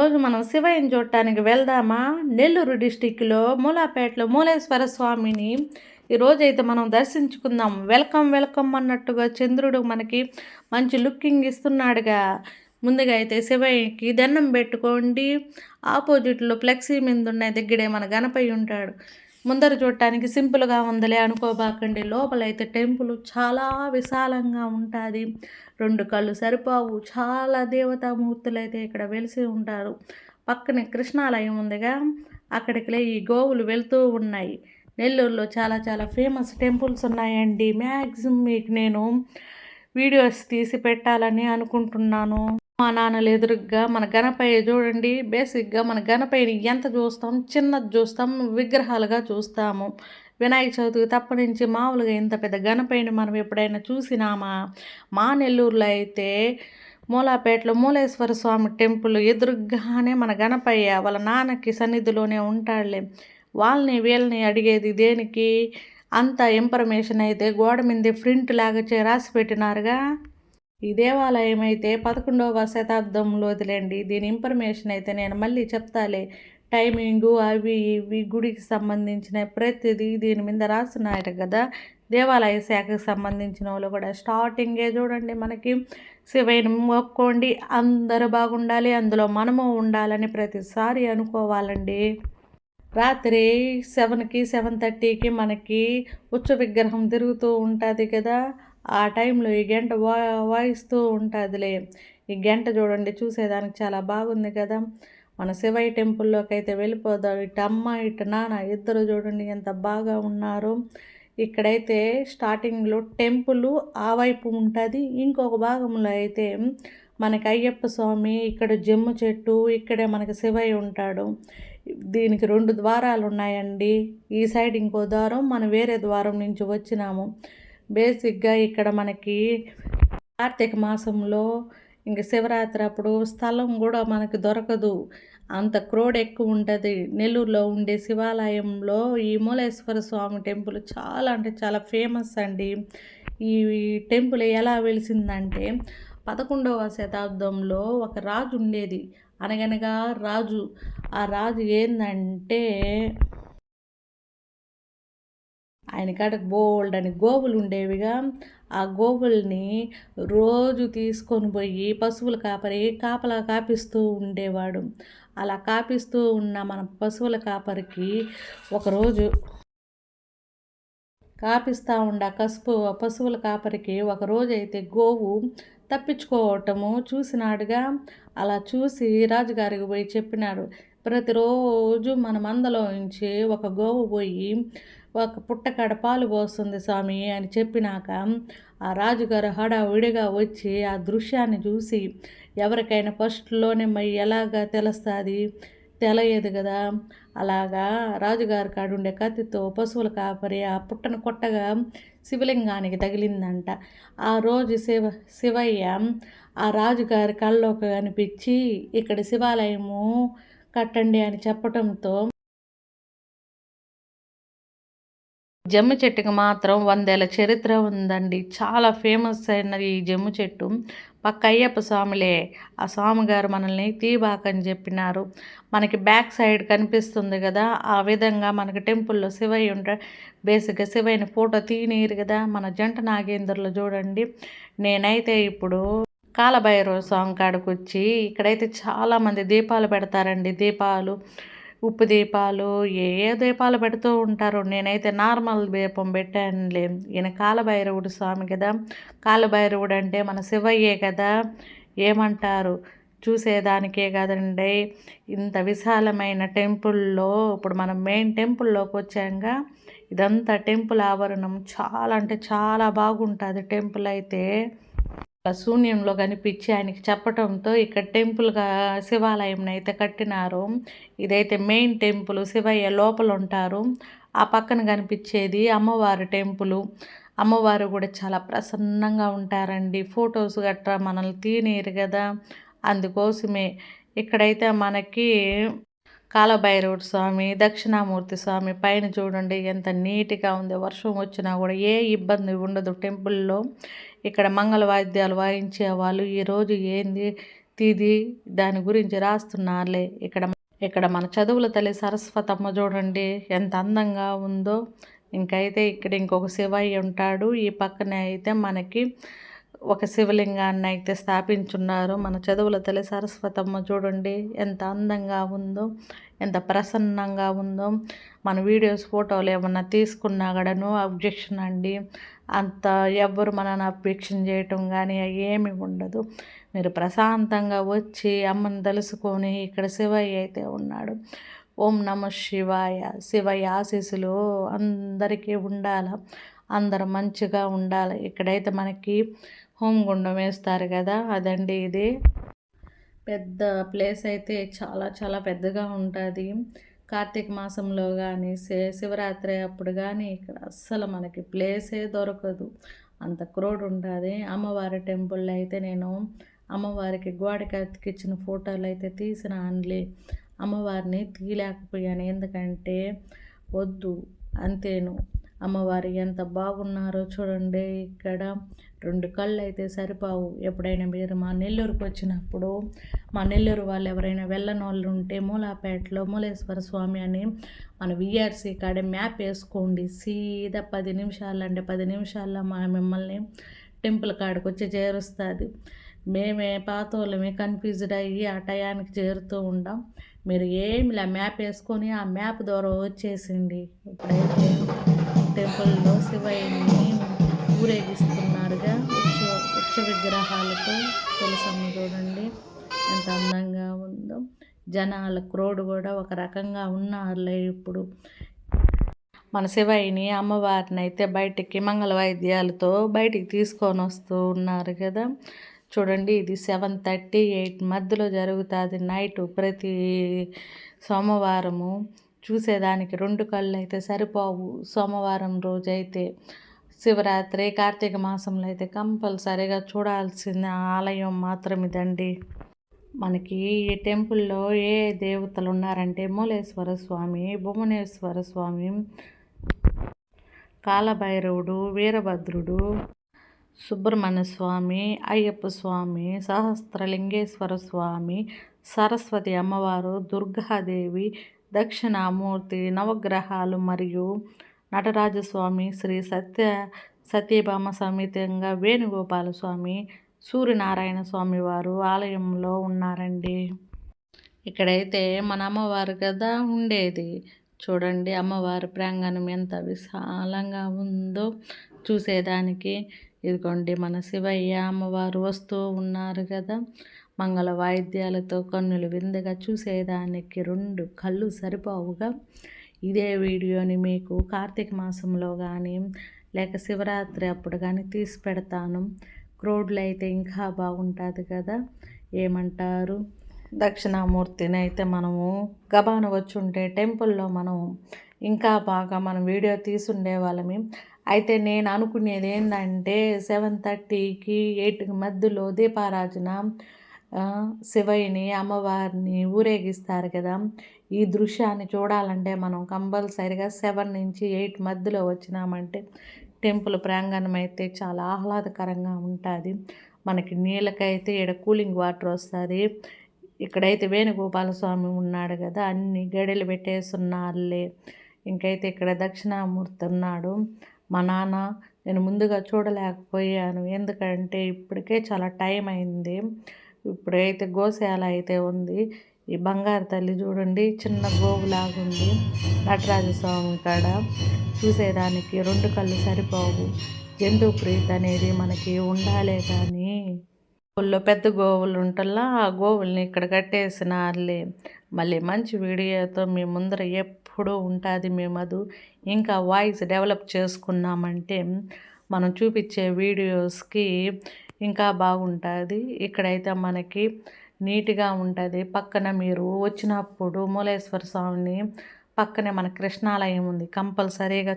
రోజు మనం శివయ్యని చూడటానికి వెళ్దామా? నెల్లూరు డిస్టిక్లో మూలాపేటలో మూలేశ్వర స్వామిని ఈరోజు అయితే మనం దర్శించుకుందాం. వెల్కమ్ వెల్కమ్ అన్నట్టుగా చంద్రుడు మనకి మంచి లుకింగ్ ఇస్తున్నాడుగా. ముందుగా అయితే శివయ్యకి దండం పెట్టుకోండి. ఆపోజిట్లో ఫ్లెక్సీ మీద ఉన్న దగ్గరే మన గణపయ్య ఉంటాడు. ముందర చూడటానికి సింపుల్గా ఉందిలే అనుకోబాకండి. లోపలైతే టెంపుల్ చాలా విశాలంగా ఉంటుంది. రెండు కళ్ళు సరిపోవు. చాలా దేవతామూర్తులు అయితే ఇక్కడ వెలిసి ఉంటారు. పక్కనే కృష్ణాలయం ఉందిగా. అక్కడికి ఈ గోవులు వెళ్తూ ఉన్నాయి. నెల్లూరులో చాలా చాలా ఫేమస్ టెంపుల్స్ ఉన్నాయండి. మ్యాక్సిమం మీకు నేను వీడియోస్ తీసి పెట్టాలని అనుకుంటున్నాను. మా నాన్నలు ఎదురుగ్గా మన గణపయ్య చూడండి బేసిక్గా మన గణపయ్యని ఎంత చూస్తాం చిన్నది చూస్తాం విగ్రహాలుగా చూస్తాము. వినాయక చవితికి తప్ప నుంచి మామూలుగా ఇంత పెద్ద గణపయ్యని మనం ఎప్పుడైనా చూసినామా? మా నెల్లూరులో అయితే మూలాపేటలో మూలేశ్వర స్వామి టెంపుల్ ఎదురుగానే మన గణపయ్య వాళ్ళ నాన్నకి సన్నిధిలోనే ఉంటాడులే. వాళ్ళని వీళ్ళని అడిగేది దేనికి? అంత ఇన్ఫర్మేషన్ అయితే గోడ మీద ప్రింట్ లాగా రాసి పెట్టినారుగా. ఈ దేవాలయం అయితే పదకొండవ శతాబ్దంలో వదిలేండి. దీని ఇన్ఫర్మేషన్ అయితే నేను మళ్ళీ చెప్తాలే. టైమింగు అవి ఇవి గుడికి సంబంధించిన ప్రతిదీ దీని మీద రాస్తున్నాయట కదా. దేవాలయ శాఖకు సంబంధించిన వాళ్ళు కూడా స్టార్టింగే చూడండి మనకి. శివైన మొక్కోండి. అందరూ బాగుండాలి. అందులో మనము ఉండాలని ప్రతిసారి అనుకోవాలండి. రాత్రి సెవెన్కి సెవెన్ థర్టీకి మనకి ఉచ్చ విగ్రహం తిరుగుతూ ఉంటుంది కదా. ఆ టైంలో ఈ గంట వా వాయిస్తూ ఉంటుందిలే. ఈ గంట చూడండి చూసేదానికి చాలా బాగుంది కదా. మన శివయ్య టెంపుల్లోకి అయితే వెళ్ళిపోదాం. ఇటు అమ్మ ఇటు నాన్న ఇద్దరు చూడండి ఎంత బాగా ఉన్నారు. ఇక్కడైతే స్టార్టింగ్లో టెంపుల్ ఆ వైపు ఉంటుంది. ఇంకొక భాగంలో అయితే మనకి అయ్యప్ప స్వామి ఇక్కడ జమ్ము చెట్టు ఇక్కడే మనకి శివయ్య ఉంటాడు. దీనికి రెండు ద్వారాలు ఉన్నాయండి ఈ సైడ్ ఇంకో ద్వారం మనం వేరే ద్వారం నుంచి వచ్చినాము. బేసిక్గా ఇక్కడ మనకి కార్తీక మాసంలో ఇంక శివరాత్రి అప్పుడు స్థలం కూడా మనకి దొరకదు. అంత క్రోడ్ ఎక్కువ ఉంటుంది. నెల్లూరులో ఉండే శివాలయంలో ఈ మూలేశ్వర స్వామి టెంపుల్ చాలా అంటే చాలా ఫేమస్ అండి. ఈ టెంపుల్ ఎలా వెలిసిందంటే పదకొండవ శతాబ్దంలో ఒక రాజు ఉండేది. అనగనగా రాజు. ఆ రాజు ఏంటంటే ఆయన కాడ బోల్డ్ అని గోవులు ఉండేవిగా. ఆ గోవుల్ని రోజు తీసుకొని పోయి పశువుల కాపరి కాపలా కాపిస్తూ ఉండేవాడు. అలా కాపిస్తూ ఉన్న మన పశువుల కాపరికి ఒకరోజు కాపిస్తూ ఉండ కసుపు పశువుల కాపరికి ఒకరోజు అయితే గోవు తప్పించుకోవటము చూసినాడుగా. అలా చూసి రాజుగారికి పోయి చెప్పినాడు ప్రతిరోజు మన మందలో నుంచి ఒక గోవు పోయి ఒక పుట్టకాడ పాలు పోస్తుంది స్వామి అని చెప్పినాక ఆ రాజుగారు హడావిడిగా వచ్చి ఆ దృశ్యాన్ని చూసి ఎవరికైనా ఫస్ట్లోనే మరి ఎలాగా తెలుస్తుంది? తెలియదు కదా? అలాగా రాజుగారి కాడుండే కత్తితో పశువుల కాపరి ఆ పుట్టను కొట్టగా శివలింగానికి తగిలిందంట. ఆ రోజు శివ శివయ్య ఆ రాజుగారి కళ్ళలోకి కనిపించి ఇక్కడ శివాలయము కట్టండి అని చెప్పటంతో జమ్మి చెట్టుకి మాత్రం వందేల చరిత్ర ఉందండి. చాలా ఫేమస్ అయిన ఈ జమ్ము చెట్టు. పక్క అయ్యప్ప స్వామిలే ఆ స్వామిగారు మనల్ని తీబాకని చెప్పినారు. మనకి బ్యాక్ సైడ్ కనిపిస్తుంది కదా ఆ విధంగా మనకి టెంపుల్లో శివయ్య ఉంటా బేసిక్గా శివయ్యని ఫోటో తీనియరు కదా మన జంట నాగేంద్రులు చూడండి. నేనైతే ఇప్పుడు కాలభైరవ స్వామి కాడికి వచ్చి ఇక్కడైతే చాలామంది దీపాలు పెడతారండి దీపాలు. ఉప్పు దీపాలు ఏ ఏ దీపాలు పెడుతూ ఉంటారు నేనైతే నార్మల్ దీపం పెట్టానులే. ఈయన కాలభైరవుడు స్వామి కదా. కాలభైరవుడు అంటే మన శివయ్యే కదా. ఏమంటారు? చూసేదానికే కదండి. ఇంత విశాలమైన టెంపుల్లో ఇప్పుడు మనం మెయిన్ టెంపుల్లోకి వచ్చాక ఇదంతా టెంపుల్ ఆవరణం. చాలా అంటే చాలా బాగుంటుంది టెంపుల్ అయితే. శూన్యంలో కనిపించి ఆయనకి చెప్పటంతో ఇక్కడ టెంపుల్గా శివాలయం అయితే కట్టినారు. ఇదైతే మెయిన్ టెంపుల్ శివయ్య లోపల ఉంటారు ఆ పక్కన కనిపించేది అమ్మవారి టెంపుల్. అమ్మవారు కూడా చాలా ప్రసన్నంగా ఉంటారండి. ఫొటోస్ గట్రా మనల్ని తీనేరు కదా. అందుకోసమే ఇక్కడైతే మనకి కాలభైరవుడు స్వామి దక్షిణామూర్తి స్వామి పైన చూడండి ఎంత నీట్గా ఉంది. వర్షం వచ్చినా కూడా ఏ ఇబ్బంది ఉండదు. టెంపుల్లో ఇక్కడ మంగళ వాయిద్యాలు వాయించేవాళ్ళు. ఈరోజు ఏంది తిది? దాని గురించి రాస్తున్నారులే. ఇక్కడ ఇక్కడ మన చదువుల తల్లి సరస్వతమ్మ చూడండి ఎంత అందంగా ఉందో. ఇంకైతే ఇక్కడ ఇంకొక శివయ్య ఉంటాడు. ఈ పక్కనే అయితే మనకి ఒక శివలింగాన్ని అయితే స్థాపించున్నారు. మన చదువుల తల్లి సరస్వతమ్మ చూడండి ఎంత అందంగా ఉందో ఎంత ప్రసన్నంగా ఉందో. మన వీడియోస్ ఫోటోలు ఏమన్నా తీసుకున్నా కూడా నో అబ్జెక్షన్ అండి. అంత ఎవ్వరు మనని అబ్జెక్షన్ చేయటం కానీ ఏమి ఉండదు. మీరు ప్రశాంతంగా వచ్చి అమ్మని తెలుసుకొని ఇక్కడ శివయ్య అయితే ఉన్నాడు. ఓం నమ శివాయ. శివయ్య ఆశీస్సులు అందరికీ ఉండాల. అందరు మంచిగా ఉండాలి. ఇక్కడైతే మనకి హోమగుండం వేస్తారు కదా అదండి ఇది. పెద్ద ప్లేస్ అయితే చాలా చాలా పెద్దగా ఉంటుంది. కార్తీక మాసంలో కానీ శివరాత్రి అప్పుడు కానీ ఇక్కడ అస్సలు మనకి ప్లేసే దొరకదు. అంత క్రోడ్ ఉంటుంది. అమ్మవారి టెంపుల్లో అయితే నేను అమ్మవారికి గోడకి అతికిచ్చిన ఫోటోలు అయితే తీసిన అండ్లే అమ్మవారిని తీయలేకపోయాను. ఎందుకంటే వద్దు అంతేను. అమ్మవారు ఎంత బాగున్నారో చూడండి. ఇక్కడ రెండు కళ్ళు అయితే సరిపోవు. ఎప్పుడైనా మీరు మా నెల్లూరుకు వచ్చినప్పుడు మా నెల్లూరు వాళ్ళు ఎవరైనా వెళ్ళని వాళ్ళు ఉంటే మూలాపేటలో మూలేశ్వర స్వామి అని మన విఆర్సీ కాడే మ్యాప్ వేసుకోండి. సీదా పది నిమిషాలు అంటే పది నిమిషాల్లో మా మిమ్మల్ని టెంపుల్ కాడికి వచ్చి చేరుస్తుంది. మేమే పాత వాళ్ళమే కన్ఫ్యూజ్డ్ అయ్యి ఆ టయానికి చేరుతూ ఉంటాం మీరు ఏమిలా మ్యాప్ వేసుకొని ఆ మ్యాప్ ద్వారా వచ్చేసింది. ఇప్పుడైతే టెంపుల్లో శివయ్యని ఊరేగిస్తున్నారుగా. ఉచ్చ ఉచ్చ విగ్రహాలతో తులసమ్మ చూడండి. ఎంత అందంగా ఉందో. జనాల క్రోడ్ కూడా ఒక రకంగా ఉన్నారులే ఇప్పుడు. మన శివయ్యని అమ్మవారిని అయితే బయటికి మంగళ వాయిద్యాలతో బయటికి తీసుకొని వస్తూ ఉన్నారు కదా. చూడండి ఇది సెవెన్ థర్టీ ఎయిట్. మధ్యలో జరుగుతుంది నైట్ ప్రతి సోమవారము. చూసేదానికి రెండు కళ్ళు అయితే సరిపోవు. సోమవారం రోజైతే శివరాత్రి కార్తీక మాసంలో అయితే కంపల్సరీగా చూడాల్సిన ఆలయం మాత్రం ఇదండి. మనకి ఈ టెంపుల్లో ఏ దేవతలు ఉన్నారంటే మూలేశ్వర స్వామి భువనేశ్వర స్వామి కాలభైరవుడు వీరభద్రుడు సుబ్రహ్మణ్య స్వామి అయ్యప్ప స్వామి సహస్రలింగేశ్వర స్వామి సరస్వతి అమ్మవారు దుర్గాదేవి దక్షిణామూర్తి నవగ్రహాలు మరియు నటరాజస్వామి శ్రీ సత్య సత్యభామ సమేతంగా వేణుగోపాల స్వామి సూర్యనారాయణ స్వామి వారు ఆలయంలో ఉన్నారండి. ఇక్కడైతే మన అమ్మవారు కదా ఉండేది. చూడండి అమ్మవారి ప్రాంగణం ఎంత విశాలంగా ఉందో చూసేదానికి. ఇదిగోండి మన శివయ్య అమ్మవారు వస్తూ ఉన్నారు కదా. మంగళ వాయిద్యాలతో కన్నులు విందుగా చూసేదానికి రెండు కళ్ళు సరిపోవుగా. ఇదే వీడియోని మీకు కార్తీక మాసంలో కానీ లేక శివరాత్రి అప్పుడు కానీ తీసి పెడతాను. క్రోడ్లు అయితే ఇంకా బాగుంటుంది కదా. ఏమంటారు? దక్షిణామూర్తిని అయితే మనము గబాన వచ్చి ఉంటే టెంపుల్లో మనం ఇంకా బాగా మనం వీడియో తీసుండే వాళ్ళమి. అయితే నేను అనుకునేది ఏంటంటే సెవెన్ థర్టీకి ఎయిట్కి మధ్యలో దీపారాజన శివయ్యని అమ్మవారిని ఊరేగిస్తారు కదా. ఈ దృశ్యాన్ని చూడాలంటే మనం కంపల్సరిగా సెవెన్ నుంచి ఎయిట్ మధ్యలో వచ్చినామంటే టెంపుల్ ప్రాంగణం అయితే చాలా ఆహ్లాదకరంగా ఉంటుంది. మనకి నీళ్ళకైతే ఇక్కడ కూలింగ్ వాటర్ వస్తుంది. ఇక్కడైతే వేణుగోపాల స్వామి ఉన్నాడు కదా అన్ని గడిలు పెట్టేస్తున్నారులే. ఇంకైతే ఇక్కడ దక్షిణామూర్తి ఉన్నాడు. మా నాన్న నేను ముందుగా చూడలేకపోయాను. ఎందుకంటే ఇప్పటికే చాలా టైం అయింది. ఇప్పుడైతే గోశాల అయితే ఉంది. ఈ బంగారు తల్లి చూడండి చిన్న గోవులాగుంది నటరాజస్వామి కాడ చూసేదానికి రెండు కళ్ళు సరిపోవు. జంతు ప్రీతి అనేది మనకి ఉండాలే కానీ ఊళ్ళో పెద్ద గోవులు ఉంటల్లా ఆ గోవుల్ని ఇక్కడ కట్టేసినారులే. మళ్ళీ మంచి వీడియోతో మీ ముందర ఎప్పుడూ ఉంటుంది మేము అది ఇంకా వాయిస్ డెవలప్ చేసుకున్నామంటే మనం చూపించే వీడియోస్కి ఇంకా బాగుంటుంది. ఇక్కడైతే మనకి నీట్గా ఉంటుంది. పక్కన మీరు వచ్చినప్పుడు మూలేశ్వర స్వామిని పక్కనే మన కృష్ణాలయం ఉంది. కంపల్సరీగా